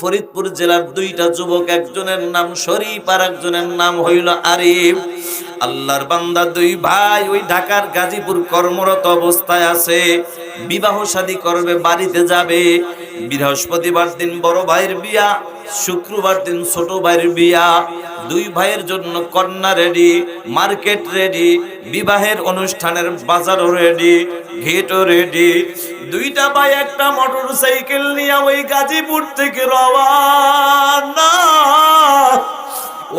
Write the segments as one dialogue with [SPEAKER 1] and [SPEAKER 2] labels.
[SPEAKER 1] ফরিদপুর জেলার দুইটা যুবক, একজনের নাম শরীফ আর একজনের নাম হইল আরিফ। আল্লাহর বান্দা দুই ভাই ওই ঢাকার গাজীপুর কর্মরত অবস্থায় আছে। বিবাহ শাদী করবে, বাড়িতে যাবে। বৃহস্পতিবার দিন বড় ভাইয়ের বিয়া, শুক্রবার দিন ছোট ভাইয়ের বিয়া। দুই ভাইয়ের জন্য কন্যা রেডি মার্কেট রেডি বিবাহের অনুষ্ঠানের বাজারও রেডি গেটও রেডি দুইটা ভাই একটা মোটর সাইকেল নিয়ে ওই গাজীপুর থেকে রওয়ানা।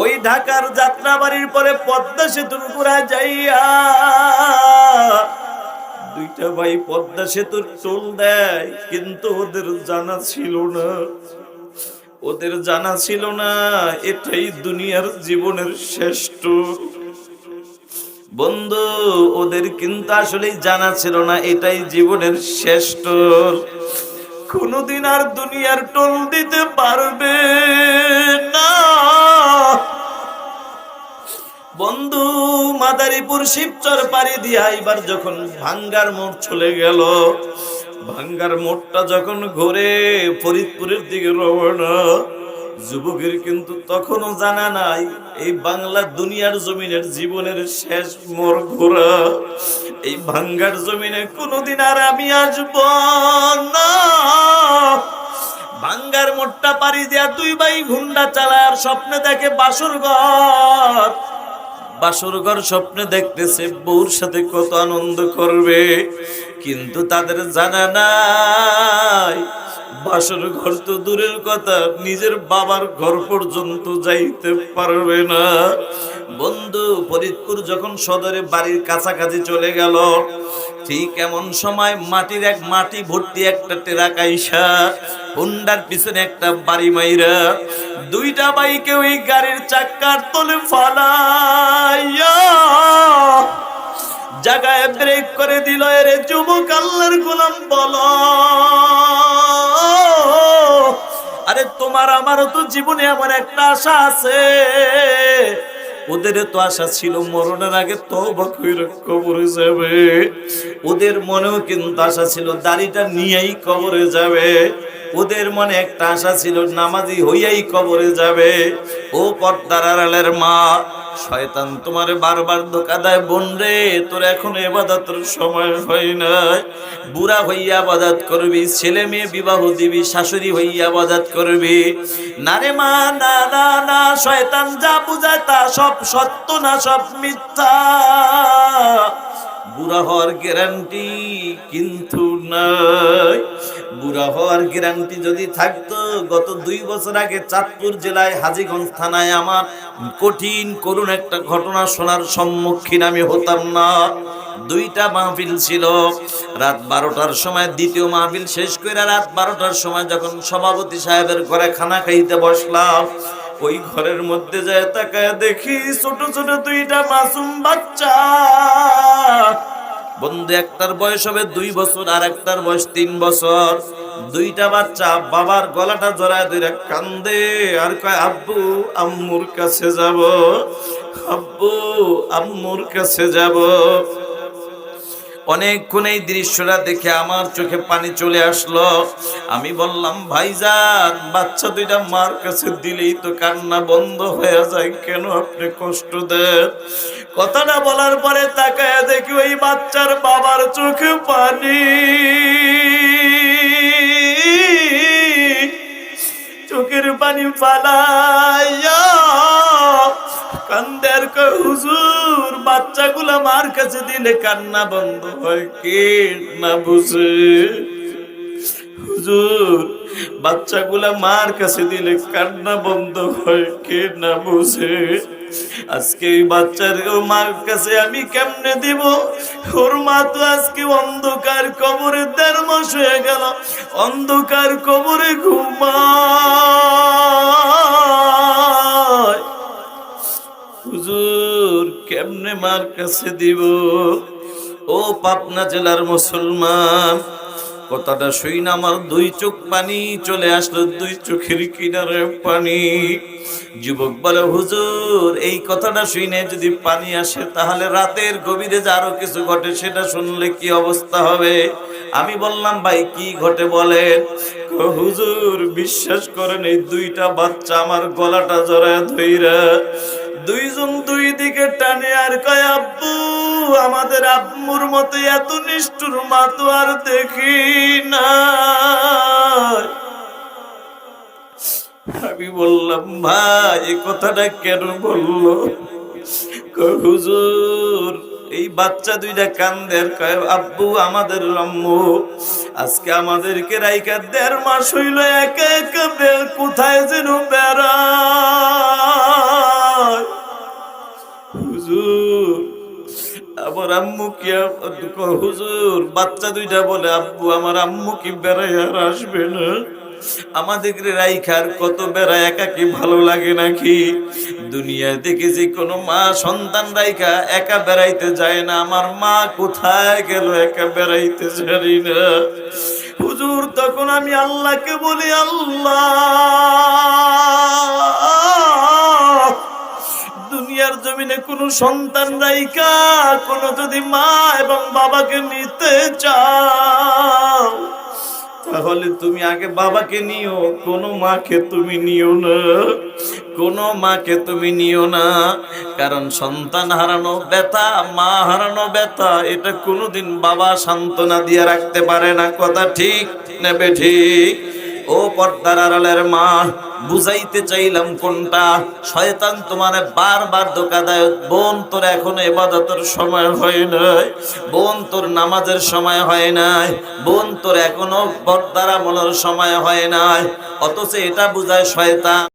[SPEAKER 1] ওই ঢাকার যাত্রাবাড়ির পরে পদ্মা সেতুর পুরা যাইয়া দুইটা ভাই পদ্মা সেতুর টোল দেয়, কিন্তু ওদের জানা ছিল না। ওদের জানা ছিল না, এটাই দুনিয়ার জীবনের শ্রেষ্ঠ। বন্ধু, ওদের কিন্তু আসলে জানা ছিল না, এটাই জীবনের শ্রেষ্ঠ। কোনদিন আর দুনিয়ার টোল দিতে পারবে না। বন্ধু, মাদারীপুর শিবচর পাড়ি দিয়া এবার যখন ভাঙ্গার মোড় চলে গেল ভাঙ্গার মোড়টা যখন ঘুরে ফরিদপুরের দিকে রওনা, যুবকের কিন্তু তখনও জানা নাই এই বাংলা দুনিয়ার জমিনের জীবনের শেষ মোর ঘোরা। এই ভাঙ্গার জমিনে কোনোদিন আর আমি আসব না। ভাঙ্গার মোটটা পারি দেয়া দুই ভাই ঘুন্ডা আর স্বপ্নে দেখে বাসর ঘর। বাসর ঘর স্বপ্নে দেখতেছে বউর সাথে কত আনন্দ করবে। কিন্তু তাদের জানা নাই। বাসর ঘর তো দূরের কথা, নিজের বাবার ঘর পর্যন্ত যাইতে পারবে না। বন্ধু, ফরিদপুর যখন সদরে বাড়ির কাছাকাছি চলে গেল, ঠিক এমন সময় মাটির এক মাটি ভর্তি একটা টেরাকাইসা হুন্ডার পিছনে একটা বাড়ি মাইরা দুইটা বাইকে ওই গাড়ির চাক্কার তলে ফালাইয়া জায়গায় ব্রেক করে দিল। এরে যুবক আল্লাহর গোলাম বলো। আরে তোমার আমারও তো জীবনে এমন একটা আশা আছে। ওদের তো আশা ছিল মরণের আগে তো কইরা কবরে যাবে। ওদের মনেও কিন্তু আশা ছিল দাড়িটা নিয়েই কবরে যাবে। ওদের মনে একটা আশা ছিল নামাজি হইয়াই কবরে যাবে। ও পর্দার আড়ালের মা শয়তান তোমার বারবার ধোকা দেয়, বোন রে, তোর এখন এবাদতের সময় হয় নাই। বুড়া হইয়া আবাদাত করবি, ছেলে মেয়ে বিবাহ দিবি, শাশুড়ি হইয়া আবাদাত করবি। না রে মা, না না না, শয়তান যা বুঝায় তা সব সত্য না সব মিথ্যা। বুড়া হওয়ার গ্যারান্টি কিন্তু নাই। বুড়া হওয়ার গ্যারান্টি যদি থাকতো, গত দুই বছর আগে চাঁদপুর জেলায় হাজীগঞ্জ থানায় আমার কঠিন, করুণ একটা ঘটনা শোনার সম্মুখীন আমি হতাম না। দুইটা মাহফিল ছিল। রাত বারোটার সময় দ্বিতীয় মাহফিল শেষ করে রাত বারোটার সময় যখন সভাপতি সাহেবের ঘরে খানা খাইতে বসলাম, ওই ঘরের মধ্যে যায় তাকায় দেখি ছোট ছোট দুইটা মাসুম বাচ্চা। বন্ধু, একটার বয়স হবে দুই বছর আর একটার বয়স তিন বছর। দুইটা বাচ্চা, বাবার গলাটা জড়ায় ধরে কান্দে, আর কয়, আব্বু, আম্মুর কাছে যাব, আব্বু, আম্মুর কাছে যাব। অনেকক্ষণ এই দৃশ্যটা দেখে আমার চোখে পানি চলে আসলো। আমি বললাম, ভাইজান, বাচ্চা দুইটা মার কাছে দিলেই তো কান্না বন্ধ হয়ে যায়, কেন আপনি কষ্ট দেন? কথাটা বলার পরে তাকায় দেখি ওই বাচ্চার বাবার চোখে পানি। চোখের পানি ফালাইয়া কান্দের কয়, হুজুর, বাচ্চাগুলা মার কাছে দিলে কান্না বন্ধ হয় কে না বুঝে? হুজুর, বাচ্চাগুলা মার কাছে দিলে কান্না বন্ধ হয় কে না বুঝে? আজকে এই বাচ্চার মার কাছে আমি কেমনে দিব? ওর মা তো আজকে অন্ধকার কবরে দেড় মাস হয়ে গেল, অন্ধকার কবরে ঘুমায়। কেমনে মার কাছে দিব? ও পাবনা জেলার মুসলমান, কথাটা শুই না আমার দুই চোখ পানি, চলে আসলো দুই চোখের কিনারে পানি। যুবক বলে, হুজুর, এই কথাটা শুনে যদি পানি আসে, তাহলে রাতের গভীরে যে আরও কিছু ঘটে, সেটা শুনলে কি অবস্থা হবে? আমি বললাম, ভাই, কি ঘটে বলেন? হুজুর, বিশ্বাস করেন, এই দুইটা বাচ্চা আমার গলাটা জড়ায় ধইরা দুইজন দুই দিকে টানে আর কয়, আব্বু, আমাদের আব্বুর মতো এত নিষ্ঠুর মা তো আর দেখি না আমি বললাম ভাই এই কথাটা কেন বলল? হুজুর, এই বাচ্চা দুইটা কান্দের কয়, আব্বু, আমাদের আম্মু, আজকে আমাদেরকে রাইকা দেড় মাস হইল, একা একা কোথায় যেন হুজুর, বাচ্চা দুইটা বলে, আব্বু, আমার আম্মু কি বেড়াই আর আসবে না? আমাদের রাইখার কত বেড়া একা কি ভালো লাগে নাকি? দুনিয়ায় দেখেছি কোনো মা সন্তান রাইখা একা বেড়াইতে যায় না। আমার মা কোথায় গেল একা বেড়াইতে জানি না। হুজুর, তখন আমি আল্লাহকে বলি, আল্লাহ! দুনিয়ার জমিনে কোনো সন্তান রাইকা কোনো যদি মা এবং বাবাকে নিতে চাও, তাহলে তুমি আগে বাবাকে নিও, কোনো মাকে তুমি নিও না, কোনো মাকে তুমি নিও না, কারণ সন্তান হারানো ব্যথা, মা হারানো ব্যথা, এটা কোনোদিন বাবা সান্ত্বনা দিয়ে রাখতে পারে না, কথা ঠিক নেবে ঠিক? ও পর্দার আড়ালের মা, বুঝাইতে চাইলাম কোনটা? শয়তান তোমার বারবার ধোকা দেয়, বোন তোর এখন এবাদতের সময় হয় নাই, বোন তোর নামাজের সময় হয় নাই, বোন তোর এখনও পর্দার আমলের সময় হয় নাই, অথচ এটা বুঝায় শয়তান।